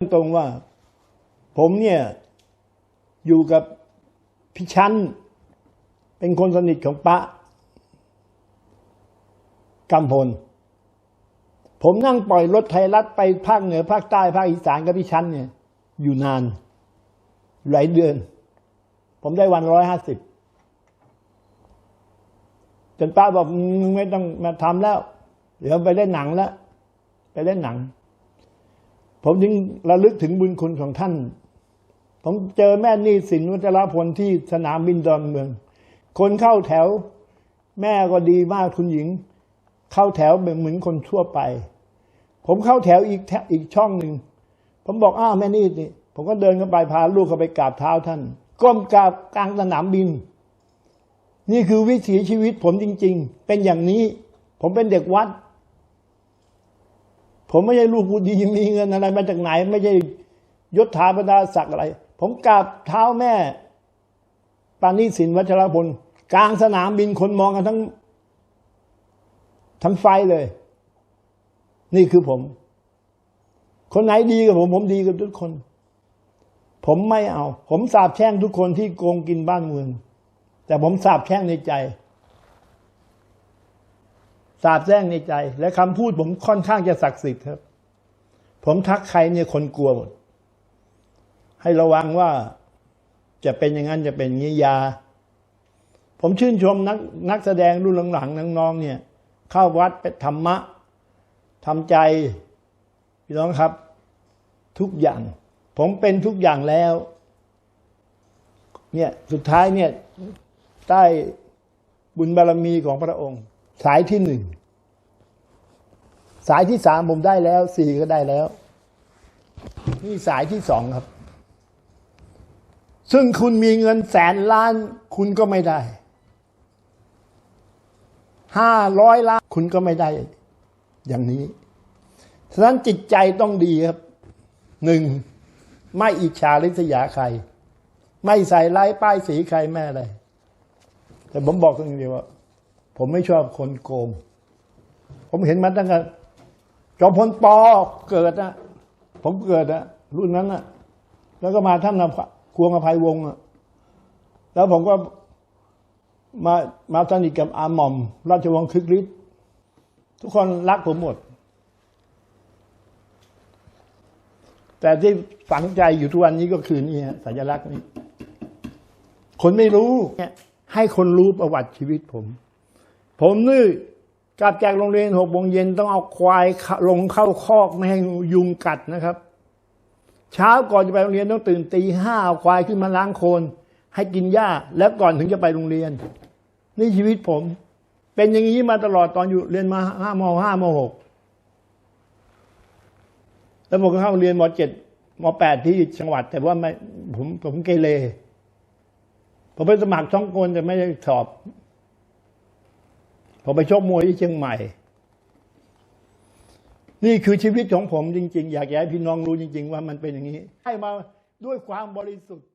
ตรงว่า ผมเนี่ยอยู่กับพี่ชั้น เป็นคนสนิทของปะกำพล ผมนั่งปล่อยรถไทยรัฐไปภาคเหนือภาคใต้ภาคอีสานกับพี่ชั้นเนี่ย อยู่นาน หลายเดือน ผมได้วันร้อยห้าสิบจนป้าบอกมึงไม่ต้องมาทำแล้ว เดี๋ยวไปเล่นหนังแล้ว ไปเล่นหนัง ผมจึงระลึกถึงบุญคุณของท่าน ผมเจอแม่นี่สินวัชรพลที่สนามบินดอนเมือง คนเข้าแถว แม่ก็ดีมากคุณหญิง เข้าแถวเหมือนคนทั่วไป ผมเข้าแถวอีกแถวอีกช่องหนึ่ง ผมบอกอ้าวแม่นี่นี่ ผมก็เดินเข้าไปพาลูกเข้าไปกราบเท้าท่าน ก้มกราบกลางสนามบิน นี่คือวิถีชีวิตผมจริง ๆ เป็นอย่างนี้ ผมเป็นเด็กวัด ผมไม่ใช่ลูกผู้ดีมีเงินอะไรมาจากไหน ไม่ใช่ยศถาบรรดาศักดิ์อะไร ผมกราบเท้าแม่ ปานิสินวัชรพลกลางสนามบินคนมองกันทั้ง ทั้งไฟเลย นี่คือผม คนไหนดีกับผม ผมดีกับทุกคน ผมไม่เอา ผมสาบแช่งทุกคนที่โกงกินบ้านเมืองแต่ผมสาบแช่งในใจ สาบแช่งในใจ และคำพูดผมค่อนข้างจะศักดิ์สิทธิ์ครับ ผมทักใครเนี่ยคนกลัวหมด ให้ระวังว่าจะเป็นอย่างนั้นจะเป็นอย่างนี้ยา ผมชื่นชมนักนักแสดงรุ่นหลังๆน้องๆเนี่ย เข้าวัดไปธรรมะทำใจพี่น้องครับ ทุกอย่าง ผมเป็นทุกอย่างแล้ว เนี่ยสุดท้ายเนี่ยใต้บุญบารมีของพระองค์ สายที่หนึ่ง สายที่สามผมได้แล้วสี่ก็ได้แล้ว นี่สายที่สองครับ ซึ่งคุณมีเงินแสนล้าน คุณก็ไม่ได้ห้าร้อยล้านคุณก็ไม่ได้ อย่างนี้ ฉะนั้นจิตใจต้องดีครับหนึ่งไม่อิจฉาริษยาใคร ไม่ใส่ร้ายป้ายสีใครแม่อะไรแต่ผมบอกตรงนี้ว่า ผมไม่ชอบคนโกง ผมเห็นมาตั้งแต่จอมพลปอเกิดนะผมเกิดนะรุ่นนั้นนะแล้วก็มาท่านนควงอภัยวงศ์แล้วผมก็มามาสนิทกับอาหม่อม ราชวงศ์คึกฤทธิ์ทุกคนรักผมหมด แต่ที่ฝังใจอยู่ทุกวันนี้ก็คือนี่สัญลักษณ์นี้ คนไม่รู้เนี่ยให้คนรู้ประวัติชีวิตผม ผมนี่กลับจากโรงเรียนหกโมงเย็นต้องเอาควายลงเข้าคอกไม่ให้ยุงกัดนะครับ เช้าก่อนจะไปโรงเรียนต้องตื่นตีห้าเอาควายขึ้นมาล้างโคลนให้กินหญ้าแล้วก่อนถึงจะไปโรงเรียน นี่ชีวิตผม เป็นอย่างนี้มาตลอดตอนอยู่เรียนมาห้ามห้ามหกแล้วผมก็เข้าเรียนมเจ็ดมแปดที่จังหวัด แต่ว่าไม่ผมผมเกเรผมไปสมัครช่องกลแต่ไม่ได้สอบ ผมไปชกมวยที่เชียงใหม่ นี่คือชีวิตของผมจริง ๆ อยากให้พี่น้องรู้จริง ๆ ว่ามันเป็นอย่างนี้ ให้มาด้วยความบริสุทธิ์